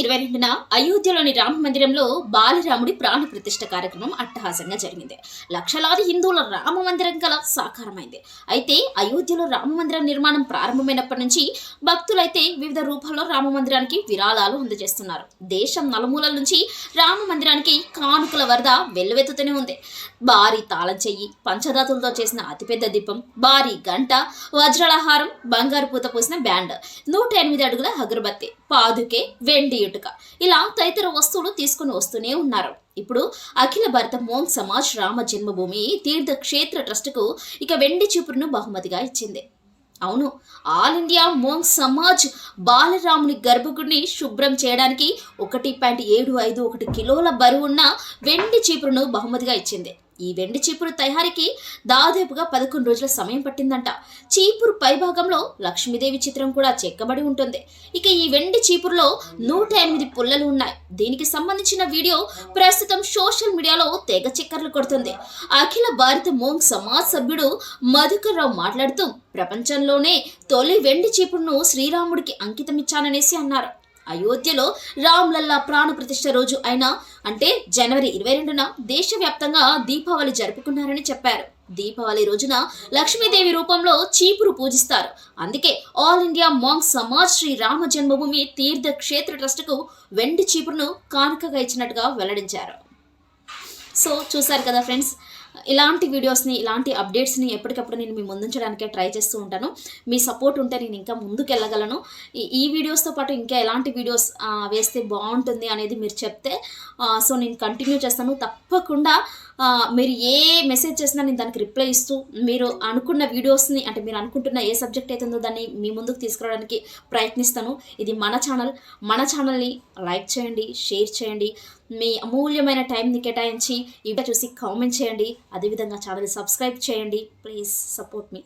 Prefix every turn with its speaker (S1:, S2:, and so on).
S1: ఇరవై రెండున అయోధ్యలోని రామ మందిరంలో బాలరాముడి ప్రాణ ప్రతిష్ఠ కార్యక్రమం అట్టహాసంగా జరిగింది. లక్షలాది హిందువుల రామ మందిరం కల సాకారమైంది. అయితే అయోధ్యలో రామ మందిరం నిర్మాణం ప్రారంభమైనప్పటి నుంచి భక్తులైతే వివిధ రూపాల్లో రామ మందిరానికి విరాళాలు అందజేస్తున్నారు. దేశం నలుమూలల నుంచి రామ మందిరానికి కానుకల వరద వెల్లువెత్తుతూనే ఉంది. భారీ తాళం చెయ్యి పంచధాతులతో చేసిన అతిపెద్ద దీపం భారీ గంట వజ్రాలహారం బంగారు పూత పోసిన బ్యాండ్ నూట ఎనిమిది అడుగుల అగరబత్తి పాదుకే వెండి ఇటుక ఇలా తదితర వస్తువులు తీసుకుని వస్తూనే ఉన్నారు. ఇప్పుడు అఖిల భారత మోంగ్ సమాజ్ రామ జన్మభూమి తీర్థ క్షేత్ర ట్రస్టుకు ఇక వెండి చూపురును బహుమతిగా ఇచ్చింది. అవును ఆల్ ఇండియా మోంగ్ సమాజ్ బాలరాముని గర్భగుడిని శుభ్రం చేయడానికి ఒకటి పాయింట్ ఏడు ఐదు ఒకటి కిలోల బరువున్న వెండి చీపురును బహుమతిగా ఇచ్చింది. ఈ వెండి చీపురు తయారీకి దాదాపుగా పదకొండు రోజుల సమయం పట్టిందంట. చీపురు పైభాగంలో లక్ష్మీదేవి చిత్రం కూడా చెక్కబడి ఉంటుంది. ఇక ఈ వెండి చీపురులో నూట ఎనిమిది పుల్లలు ఉన్నాయి. దీనికి సంబంధించిన వీడియో ప్రస్తుతం సోషల్ మీడియాలో తెగ చక్కర్లు కొడుతుంది. అఖిల భారత మోంగ్ సమాజ్ సభ్యుడు మధుకర్ రావు మాట్లాడుతూ ప్రపంచంలోనే తొలి వెండి చీపురును శ్రీరాముడికి అంకితమిచ్చాననేసి అన్నారు. అయోధ్యలో రామ్లల్లా ప్రాణ ప్రతిష్ఠ రోజు అయిన అంటే జనవరి ఇరవై రెండున దేశవ్యాప్తంగా దీపావళి జరుపుకున్నారని చెప్పారు. దీపావళి రోజున లక్ష్మీదేవి రూపంలో చీపురు పూజిస్తారు. అందుకే ఆల్ ఇండియా మాంగ్ సమాజ్ శ్రీ రామ జన్మభూమి తీర్థ క్షేత్ర ట్రస్టుకు వెండి చీపురును కానుకగా ఇచ్చినట్టుగా వెల్లడించారు. సో చూసారు కదా ఫ్రెండ్స్ ఇలాంటి వీడియోస్ని ఇలాంటి అప్డేట్స్ని ఎప్పటికప్పుడు నేను మీ ముందుంచడానికే ట్రై చేస్తూ ఉంటాను. మీ సపోర్ట్ ఉంటే నేను ఇంకా ముందుకు వెళ్ళగలను ఈ- వీడియోస్తో పాటు ఇంకా ఎలాంటి వీడియోస్ వేస్తే బాగుంటుంది అనేది మీరు చెప్తే సో నేను కంటిన్యూ చేస్తాను. తప్పకుండా మీరు ఏ మెసేజ్ చేసినా నేను దానికి రిప్లై ఇస్తూ మీరు అనుకున్న వీడియోస్ని అంటే మీరు అనుకుంటున్న ఏ సబ్జెక్ట్ అయితే ఉందో దాన్ని మీ ముందుకు తీసుకురావడానికి ప్రయత్నిస్తాను. ఇది మన ఛానల్ మన ఛానల్ని లైక్ చేయండి షేర్ చేయండి. మీ అమూల్యమైన టైంని కేటాయించి ఇవి చూసి కామెంట్ చేయండి. అదేవిధంగా ఛానల్ సబ్స్క్రైబ్ చేయండి. Please support me